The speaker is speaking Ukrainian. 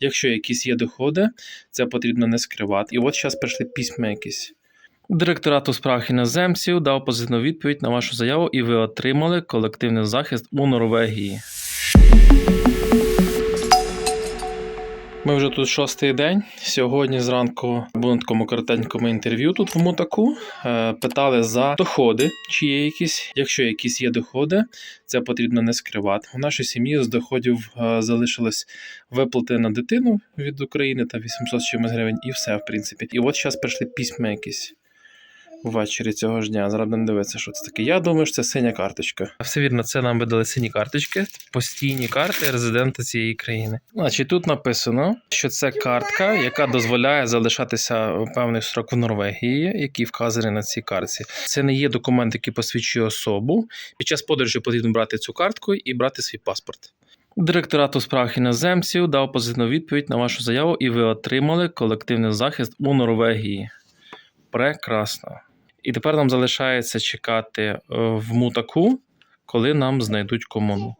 Якщо якісь є доходи, це потрібно не скривати. І от зараз прийшли письма якісь. Директорат у справах іноземців дав позитивну відповідь на вашу заяву, і ви отримали колективний захист у Норвегії. Ми вже тут шостий день. Сьогодні зранку було такому коротенькому інтерв'ю тут в Мутаку. Е, Питали за доходи, чи є якісь. Якщо якісь є доходи, це потрібно не скривати. У нашій сім'ї з доходів е, залишилось виплати на дитину від України та 800 з чимось гривень, і все, в принципі. І от зараз прийшли письма якісь. Ввечері цього ж дня. Зараз будемо дивитися, що це таке. Я думаю, що це синя карточка. А Все вірно, це нам видали сині карточки, постійні карти резидента цієї країни. Значить, тут написано, що це картка, яка дозволяє залишатися певний срок в Норвегії, який вказаний на цій картці. Це не є документ, який посвідчує особу. Під час подорожі потрібно брати цю картку і брати свій паспорт. Директорат у справах іноземців дав позитивну відповідь на вашу заяву, і ви отримали колективний захист у Норвегії. Прекрасно. І тепер нам залишається чекати е, в мутаку, коли нам знайдуть комуну.